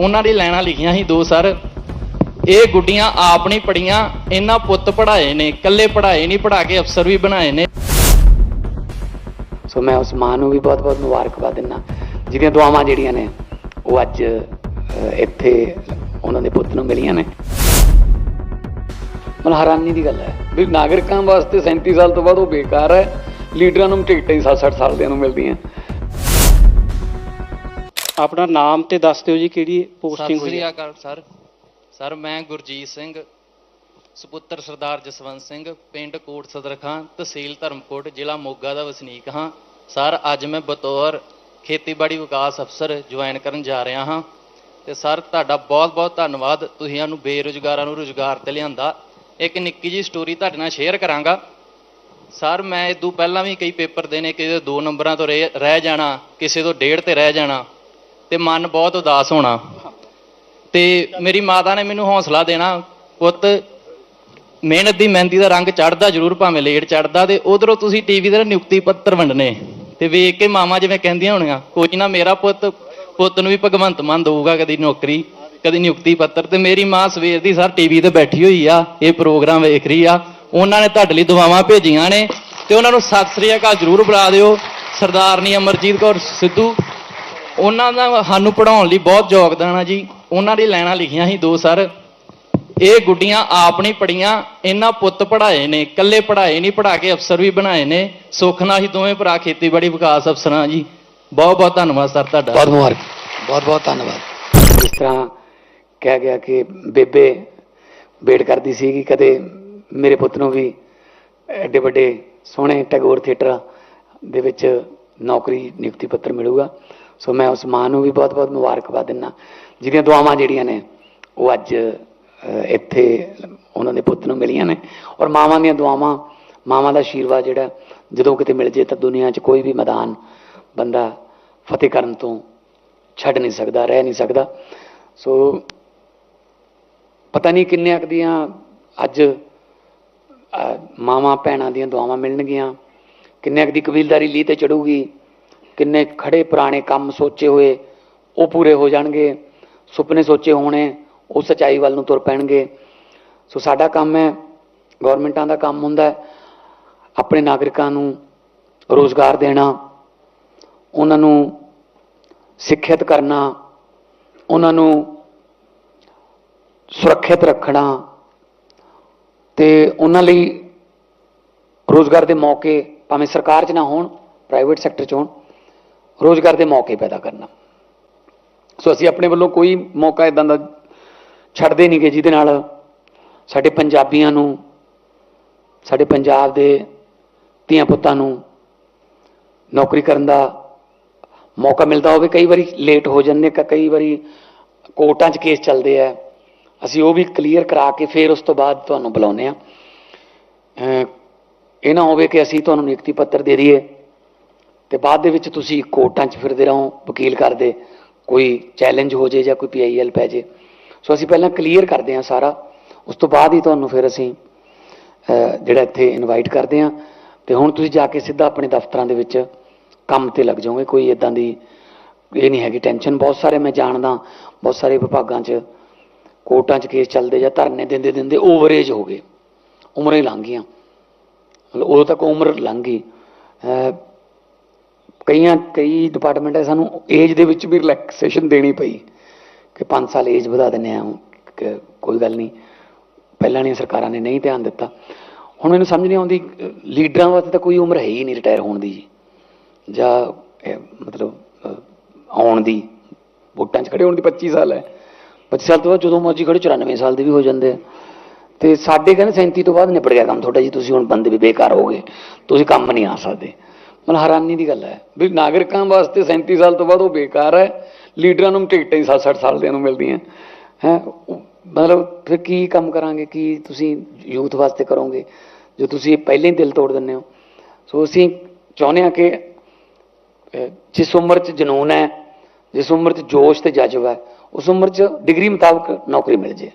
ਉਹਨਾਂ ਦੀ ਲੈਣਾ ਲਿਖੀਆਂ ਸੀ ਦੋ ਸਰ। ਇਹ ਗੁੱਡੀਆਂ ਆਪ ਨਹੀਂ ਪੜੀਆਂ ਇਹਨਾਂ ਪੁੱਤ ਪੜਾਏ ਨੇ, ਇਕੱਲੇ ਪੜਾਏ ਨਹੀਂ ਪੜਾ ਕੇ ਅਫਸਰ ਵੀ ਬਣਾਏ ਨੇ। ਸੋ ਮੈਂ ਉਸ ਨੂੰ ਵੀ ਬਹੁਤ-ਬਹੁਤ ਮੁਬਾਰਕਬਾਦ ਦਿੰਦਾ। ਜਿਹਦੀਆਂ ਦੁਆਵਾਂ ਜਿਹੜੀਆਂ ਨੇ, ਉਹ ਅੱਜ ਇੱਥੇ ਉਹਨਾਂ ਦੇ ਪੁੱਤ ਨੂੰ ਮਿਲੀਆਂ ਨੇ। ਮਨ ਹੈਰਾਨੀ ਦੀ ਗੱਲ ਹੈ ਵੀ ਨਾਗਰਿਕਾਂ ਵਾਸਤੇ 37 ਸਾਲ ਤੋਂ ਬਾਅਦ ਉਹ ਬੇਕਾਰ ਹੈ। ਲੀਡਰਾਂ ਨੂੰ ਟਿਕਟਾਂ ਹੀ 60 ਸਾਲ ਦਿਆਂ ਨੂੰ ਮਿਲਦੀਆਂ। ਆਪਣਾ ਨਾਮ ਤੇ ਦੱਸ ਦਿਓ ਜੀ ਕਿਹੜੀ ਸਤਿ ਪੋਸਟਿੰਗ ਹੋਈ ਸ੍ਰੀ ਹੈ। ਅਕਾਲ ਸਰ। ਸਰ ਮੈਂ ਗੁਰਜੀਤ ਸਿੰਘ ਸੁਪੁੱਤਰ ਸਰਦਾਰ ਜਸਵੰਤ ਸਿੰਘ ਪਿੰਡ ਕੋਟ ਸਦਰ ਖਾਂ ਤਹਿਸੀਲ ਧਰਮਕੋਟ ਜ਼ਿਲ੍ਹਾ ਮੋਗਾ ਦਾ ਵਸਨੀਕ ਹਾਂ। ਸਰ ਅੱਜ ਮੈਂ ਬਤੌਰ ਖੇਤੀਬਾੜੀ ਵਿਕਾਸ ਅਫਸਰ ਜੁਆਇਨ ਕਰਨ ਜਾ ਰਿਹਾ ਹਾਂ। ਤੇ ਸਰ ਤੁਹਾਡਾ ਬਹੁਤ-ਬਹੁਤ ਧੰਨਵਾਦ। ਤੁਸੀਂ ਸਾਨੂੰ ਬੇਰੁਜ਼ਗਾਰਾਂ ਨੂੰ ਰੁਜ਼ਗਾਰ ਤੇ ਲਿਆਂਦਾ। ਇੱਕ ਨਿੱਕੀ ਜੀ ਸਟੋਰੀ ਤੁਹਾਡੇ ਨਾਲ ਸ਼ੇਅਰ ਕਰਾਂਗਾ। ਸਰ ਮੈਂ ਇਦੋਂ ਪਹਿਲਾਂ ਵੀ ਕਈ ਪੇਪਰ ਦੇਣੇ ਕਿਸੇ ਦੇ ਦੋ ਨੰਬਰਾਂ ਤੋਂ ਰਹਿ ਰਹਿ ਜਾਣਾ ਕਿਸੇ ਤੋਂ ਡੇਢ ਤੇ ਰਹਿ ਜਾਣਾ। ਤੇ ਮਨ ਬਹੁਤ ਉਦਾਸ ਹੋਣਾ। ਤੇ ਮੇਰੀ ਮਾਤਾ ਨੇ ਮੈਨੂੰ ਹੌਸਲਾ ਦੇਣਾ, ਪੁੱਤ, ਮਿਹਨਤ ਦੀ ਮਹਿੰਦੀ ਦਾ ਰੰਗ ਚੜਦਾ ਜ਼ਰੂਰ ਭਾਵੇਂ ਲੇਟ ਚੜਦਾ ਤੇ ਉਧਰੋਂ ਤੁਸੀਂ ਟੀਵੀ ਦੇ ਨਿਯੁਕਤੀ ਪੱਤਰ ਵੰਡਨੇ। ਤੇ ਵੇਖ ਕੇ ਮਾਮਾ ਜਿਵੇਂ ਕਹਿੰਦੀਆਂ ਹੋਣੀਆਂ, ਕੋਈ ਨਾ ਮੇਰਾ ਪੁੱਤ ਪੁੱਤ ਨੂੰ ਵੀ ਭਗਵੰਤ ਮਾਨ ਦਊਗਾ ਕਦੀ ਨੌਕਰੀ, ਕਦੀ ਨਿਯੁਕਤੀ ਪੱਤਰ। ਤੇ ਮੇਰੀ ਮਾਂ ਸਵੇਰ ਦੀ ਸਰ ਟੀਵੀ ਤੇ ਬੈਠੀ ਹੋਈ ਆ, ਇਹ ਪ੍ਰੋਗਰਾਮ ਵੇਖ ਰਹੀ ਆ। ਉਹਨਾਂ ਨੇ ਤੁਹਾਡੇ ਲਈ ਦੁਆਵਾਂ ਭੇਜੀਆਂ ਨੇ ਤੇ ਉਹਨਾਂ ਨੂੰ ਸਤਿ ਸ੍ਰੀ ਅਕਾਲ ਜ਼ਰੂਰ ਬੁਲਾ ਦਿਓ। ਸਰਦਾਰਨੀ ਅਮਰਜੀਤ ਕੌਰ ਸਿੱਧੂ ਉਹਨਾਂ ਦਾ ਸਾਨੂੰ ਪੜਾਉਣ ਲਈ ਬਹੁਤ ਯੋਗਦਾਨ ਆ ਜੀ। ਉਹਨਾਂ ਦੀ ਲੈਣਾ ਲਿਖੀਆਂ ਸੀ ਦੋ ਸਰ। ਇਹ ਗੁੱਡੀਆਂ ਆਪ ਨਹੀਂ ਪੜੀਆਂ ਇਹਨਾਂ ਪੁੱਤ ਪੜਾਏ ਨੇ, ਇਕੱਲੇ ਪੜਾਏ ਨਹੀਂ ਪੜਾ ਕੇ ਅਫਸਰ ਵੀ ਬਣਾਏ ਨੇ। ਸੁੱਖ ਨਾਲ ਹੀ ਦੋਵੇਂ ਭਰਾ ਖੇਤੀਬਾੜੀ ਵਿਕਾਸ ਅਫਸਰਾਂ ਜੀ। ਬਹੁਤ ਬਹੁਤ ਧੰਨਵਾਦ ਸਰ ਤੁਹਾਡਾ। ਬਹੁਤ ਮੁਬਾਰਕ ਬਹੁਤ ਬਹੁਤ ਧੰਨਵਾਦ। ਇਸ ਤਰ੍ਹਾਂ ਕਿਹਾ ਗਿਆ ਕਿ ਬੇਬੇ ਵੇਟ ਕਰਦੀ ਸੀ ਕਿ ਕਦੇ ਮੇਰੇ ਪੁੱਤ ਨੂੰ ਵੀ ਐਡੇ ਵੱਡੇ ਸੋਹਣੇ ਟੈਗੋਰ ਥੀਏਟਰ ਦੇ ਵਿੱਚ ਨੌਕਰੀ, ਨਿਯੁਕਤੀ ਪੱਤਰ ਮਿਲੂਗਾ। ਸੋ ਮੈਂ ਉਸ ਮਾਂ ਨੂੰ ਵੀ ਬਹੁਤ-ਬਹੁਤ ਮੁਬਾਰਕਬਾਦ ਦਿੰਦਾ। ਜਿਹਦੀਆਂ ਦੁਆਵਾਂ ਜਿਹੜੀਆਂ ਨੇ, ਉਹ ਅੱਜ ਇੱਥੇ ਉਹਨਾਂ ਦੇ ਪੁੱਤ ਨੂੰ ਮਿਲੀਆਂ ਨੇ। ਔਰ ਮਾਵਾਂ ਦੀਆਂ ਦੁਆਵਾਂ, ਮਾਵਾਂ ਦਾ ਆਸ਼ੀਰਵਾਦ ਜਿਹੜਾ, ਜਦੋਂ ਕਿਤੇ ਮਿਲ ਜੇ ਤਾਂ ਦੁਨੀਆ 'ਚ ਕੋਈ ਵੀ ਮੈਦਾਨ ਬੰਦਾ ਫਤਿਹ ਕਰਨ ਤੋਂ ਛੱਡ ਨਹੀਂ ਸਕਦਾ, ਰਹਿ ਨਹੀਂ ਸਕਦਾ। ਸੋ ਪਤਾ ਨਹੀਂ ਕਿੰਨੇ ਕੁ ਦੀਆਂ ਅੱਜ ਮਾਵਾਂ ਭੈਣਾਂ ਦੀਆਂ ਦੁਆਵਾਂ ਮਿਲਣਗੀਆਂ, ਕਿੰਨੇ ਕੁ ਦੀ ਕਬੀਲਦਾਰੀ ਲੀ ਤੇ ਚੜੂਗੀ। ਕਿੰਨੇ ਖੜੇ ਪੁਰਾਣੇ ਕੰਮ ਸੋਚੇ ਹੋਏ, ਉਹ ਪੂਰੇ ਹੋ ਜਾਣਗੇ। ਸੁਪਨੇ ਸੋਚੇ ਹੋਣੇ, ਉਹ ਸਚਾਈ ਵੱਲ ਨੂੰ ਤੁਰ ਪੈਣਗੇ। ਸੋ ਸਾਡਾ ਕੰਮ ਹੈ, ਗਵਰਨਮੈਂਟਾਂ ਦਾ ਕੰਮ ਹੁੰਦਾ ਹੈ, ਆਪਣੇ ਨਾਗਰਿਕਾਂ ਨੂੰ ਰੋਜ਼ਗਾਰ ਦੇਣਾ, ਉਹਨਾਂ ਨੂੰ ਸਿੱਖਿਅਤ ਕਰਨਾ, ਉਹਨਾਂ ਨੂੰ ਸੁਰੱਖਿਅਤ ਰੱਖਣਾ ਤੇ ਉਹਨਾਂ ਲਈ ਰੋਜ਼ਗਾਰ ਦੇ ਮੌਕੇ ਭਾਵੇਂ ਸਰਕਾਰ 'ਚ ਨਾ ਹੋਣ ਪ੍ਰਾਈਵੇਟ ਸੈਕਟਰ 'ਚ ਹੋਣ ਰੋਜ਼ਗਾਰ ਦੇ ਮੌਕੇ ਪੈਦਾ ਕਰਨਾ। ਸੋ ਅਸੀਂ ਆਪਣੇ ਵੱਲੋਂ ਕੋਈ ਮੌਕਾ ਇਦਾਂ ਦਾ ਛੱਡਦੇ ਨਹੀਂ ਕਿ ਜਿਹਦੇ ਨਾਲ ਸਾਡੇ ਪੰਜਾਬੀਆਂ ਨੂੰ, ਸਾਡੇ ਪੰਜਾਬ ਦੇ ਧੀਆਂ ਪੁੱਤਾਂ ਨੂੰ ਨੌਕਰੀ ਕਰਨ ਦਾ ਮੌਕਾ ਮਿਲਦਾ ਹੋਵੇ। ਕਈ ਵਾਰੀ ਲੇਟ ਹੋ ਜਾਂਦੇ ਕ- ਕਈ ਵਾਰੀ ਕੋਰਟਾਂ 'ਚ ਕੇਸ ਚੱਲਦੇ ਆ। ਅਸੀਂ ਉਹ ਵੀ ਕਲੀਅਰ ਕਰਾ ਕੇ ਫਿਰ ਉਸ ਤੋਂ ਬਾਅਦ ਤੁਹਾਨੂੰ ਬੁਲਾਉਂਦੇ ਆ। ਇਹ ਨਾ ਹੋਵੇ ਕਿ ਅਸੀਂ ਤੁਹਾਨੂੰ ਨਿਯੁਕਤੀ ਪੱਤਰ ਦੇ ਦਈਏ। ਤੇ ਬਾਅਦ ਦੇ ਵਿੱਚ ਤੁਸੀਂ ਕੋਰਟਾਂ 'ਚ ਫਿਰਦੇ ਰਹੋ, ਵਕੀਲ ਕਰਦੇ, ਕੋਈ ਚੈਲੰਜ ਹੋ ਜੇ ਜਾਂ ਕੋਈ ਪੀਆਈਐਲ ਪੈ ਜੇ। ਸੋ ਅਸੀਂ ਪਹਿਲਾਂ ਕਲੀਅਰ ਕਰਦੇ ਹਾਂ ਸਾਰਾ, ਉਸ ਤੋਂ ਬਾਅਦ ਹੀ ਤੁਹਾਨੂੰ ਫਿਰ ਅਸੀਂ ਜਿਹੜਾ ਇੱਥੇ ਇਨਵਾਈਟ ਕਰਦੇ ਹਾਂ। ਤੇ ਹੁਣ ਤੁਸੀਂ ਜਾ ਕੇ ਸਿੱਧਾ ਆਪਣੇ ਦਫ਼ਤਰਾਂ ਦੇ ਵਿੱਚ ਕੰਮ ਤੇ ਲੱਗ ਜਾਓਗੇ, ਕੋਈ ਇਦਾਂ ਦੀ ਇਹ ਨਹੀਂ ਹੈਗੀ ਟੈਨਸ਼ਨ ਬਹੁਤ ਸਾਰੇ ਮੈਂ ਜਾਣਦਾ, ਬਹੁਤ ਸਾਰੇ ਵਿਭਾਗਾਂ 'ਚ, ਕੋਰਟਾਂ 'ਚ ਕੇਸ ਚੱਲਦੇ ਜਾਂ ਧਰਨੇ ਦਿੰਦੇ ਦਿੰਦੇ ਓਵਰੇਜ ਹੋ ਗਏ। ਉਮਰਾਂ ਹੀ ਲੰਘ ਗਈਆਂ। ਮਤਲਬ ਉਦੋਂ ਤੱਕ ਉਮਰ ਲੰਘ ਗਈ। ਕਈਆਂ, ਕਈ ਡਿਪਾਰਟਮੈਂਟ ਹੈ ਸਾਨੂੰ ਏਜ ਦੇ ਵਿੱਚ ਵੀ ਰਿਲੈਕਸੇਸ਼ਨ ਦੇਣੀ ਪਈ ਕਿ 5 ਸਾਲ ਏਜ ਵਧਾ ਦਿੰਨੇ ਆ ਕਿ ਕੋਈ ਗੱਲ ਨਹੀਂ। ਪਹਿਲਾਂ ਨਹੀਂ ਸਰਕਾਰਾਂ ਨੇ ਨਹੀਂ ਧਿਆਨ ਦਿੱਤਾ। ਹੁਣ ਮੈਨੂੰ ਸਮਝ ਨਹੀਂ ਆਉਂਦੀ, ਲੀਡਰਾਂ ਵਾਸਤੇ ਤਾਂ ਕੋਈ ਉਮਰ ਹੈ ਹੀ ਨਹੀਂ ਰਿਟਾਇਰ ਹੋਣ ਦੀ ਜੀ। ਜਾਂ ਮਤਲਬ ਆਉਣ ਦੀ, ਵੋਟਾਂ 'ਚ ਖੜੇ ਹੋਣ ਦੀ 25 ਸਾਲ ਹੈ 25 ਸਾਲ ਤੋਂ ਬਾਅਦ ਜਦੋਂ ਮਰਜ਼ੀ ਖੜੇ 94 ਸਾਲ ਦੇ ਵੀ ਹੋ ਜਾਂਦੇ ਆ। ਤੇ ਸਾਡੇ ਕਹਿੰਦੇ 37 ਤੋਂ ਬਾਅਦ ਨਿਪਟ ਗਿਆ ਕੰਮ ਤੁਹਾਡਾ ਜੀ, ਤੁਸੀਂ ਹੁਣ ਬੰਦੇ ਵੀ ਬੇਕਾਰ ਹੋ ਗਏ। ਤੁਸੀਂ ਕੰਮ ਨਹੀਂ ਆ ਸਕਦੇ। ਮਤਲਬ ਹੈਰਾਨੀ ਦੀ ਗੱਲ ਹੈ ਵੀ ਨਾਗਰਿਕਾਂ ਵਾਸਤੇ 37 ਸਾਲ ਤੋਂ ਬਾਅਦ ਉਹ ਬੇਕਾਰ ਹੈ, ਲੀਡਰਾਂ ਨੂੰ ਟਿਕਟਾਂ ਹੀ 60 ਸਾਲ ਦੇ ਨੂੰ ਮਿਲਦੀਆਂ। ਹੈ ਮਤਲਬ ਫਿਰ ਕੀ ਕੰਮ ਕਰਾਂਗੇ, ਕੀ ਤੁਸੀਂ ਯੂਥ ਵਾਸਤੇ ਕਰੋਗੇ, ਜੋ ਤੁਸੀਂ ਪਹਿਲਾਂ ਹੀ ਦਿਲ ਤੋੜ ਦਿੰਦੇ ਹੋ। ਸੋ ਅਸੀਂ ਚਾਹੁੰਦੇ ਹਾਂ ਕਿ ਜਿਸ ਉਮਰ 'ਚ ਜਨੂਨ ਹੈ, ਜਿਸ ਉਮਰ 'ਚ ਜੋਸ਼ ਤੇ ਜਜ਼ਬਾ ਹੈ, ਉਸ ਉਮਰ 'ਚ ਡਿਗਰੀ ਮੁਤਾਬਕ ਨੌਕਰੀ ਮਿਲ ਜੇ।